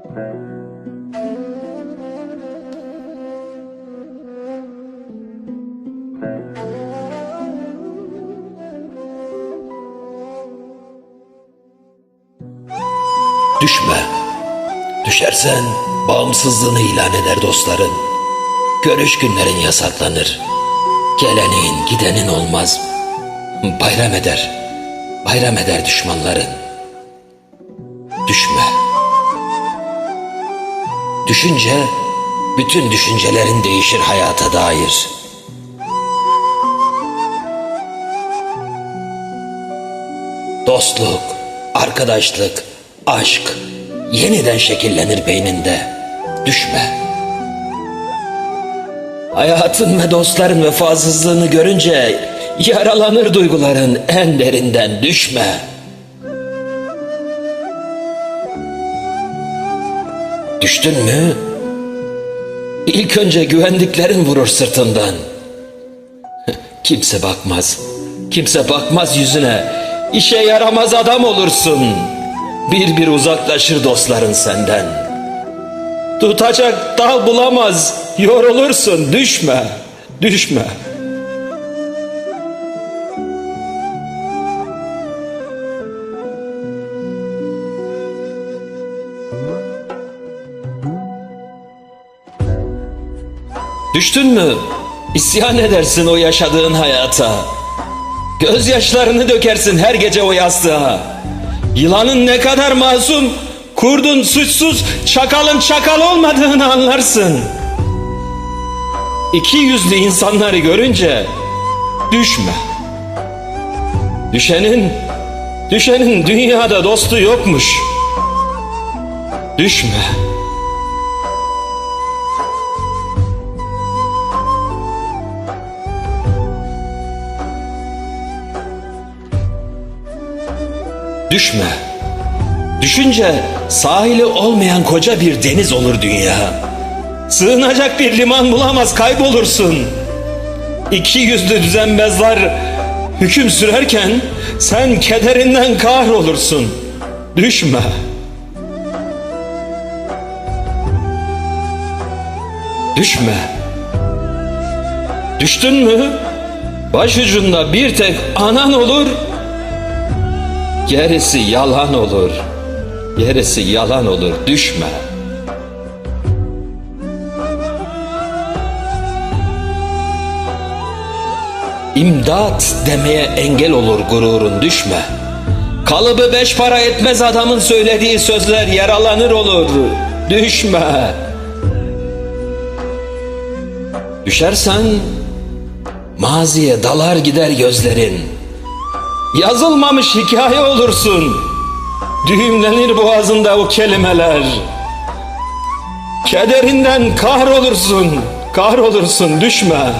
Düşme. Düşersen bağımsızlığını ilan eder dostların. Görüş günlerin yasaklanır. Gelenin gidenin olmaz. Bayram eder. Bayram eder düşmanların. Düşme. Düşünce bütün düşüncelerin değişir hayata dair. Dostluk, arkadaşlık, aşk yeniden şekillenir beyninde. Düşme. Hayatın ve dostların vefasızlığını görünce yaralanır duyguların en derinden düşme. Düştün mü? İlk önce güvendiklerin vurur sırtından. Kimse bakmaz. Kimse bakmaz yüzüne. İşe yaramaz adam olursun. Bir bir uzaklaşır dostların senden. Tutacak dal bulamaz. Yorulursun. Düşme. Düşme. Düştün mü? İsyan edersin o yaşadığın hayata. Gözyaşlarını dökersin her gece o yastığa. Yılanın ne kadar masum, kurdun suçsuz, çakalın çakal olmadığını anlarsın. İki yüzlü insanları görünce düşme. Düşenin, düşenin dünyada dostu yokmuş. Düşme. Düşme. Düşünce sahili olmayan koca bir deniz olur dünya. Sığınacak bir liman bulamaz kaybolursun. İki yüzlü düzenbazlar hüküm sürerken sen kederinden kahrolursun. Düşme. Düşme. Düştün mü? Başucunda bir tek anan olur, Gerisi yalan olur. Gerisi yalan olur. Düşme. İmdat demeye engel olur gururun düşme. Kalıbı beş para etmez adamın söylediği sözler yaralanır olur. Düşme. Düşersen maziye dalar gider gözlerin. Yazılmamış hikaye olursun. Düğümlenir boğazında o kelimeler. Kederinden kahrolursun, kahrolursun düşme.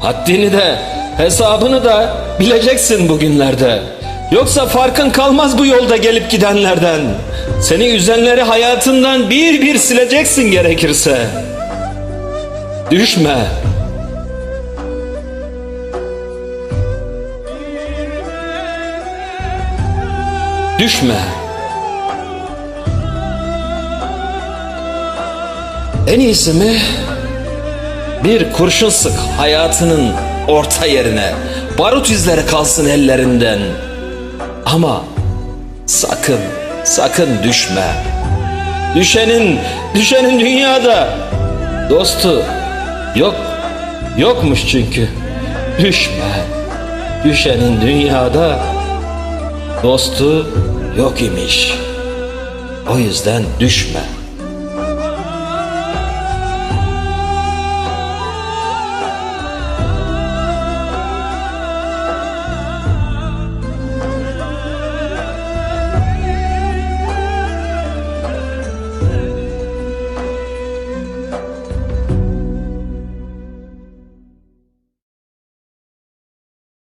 Haddini de hesabını da bileceksin bugünlerde. Yoksa farkın kalmaz bu yolda gelip gidenlerden. Seni üzenleri hayatından bir bir sileceksin gerekirse. Düşme. Düşme. En iyisi mi? Bir kurşun sık hayatının orta yerine. Barut izleri kalsın ellerinden. Ama sakın, sakın düşme. Düşenin, düşenin dünyada dostu yok, yokmuş çünkü. Düşme. Düşenin dünyada dostu yok imiş. O yüzden düşme.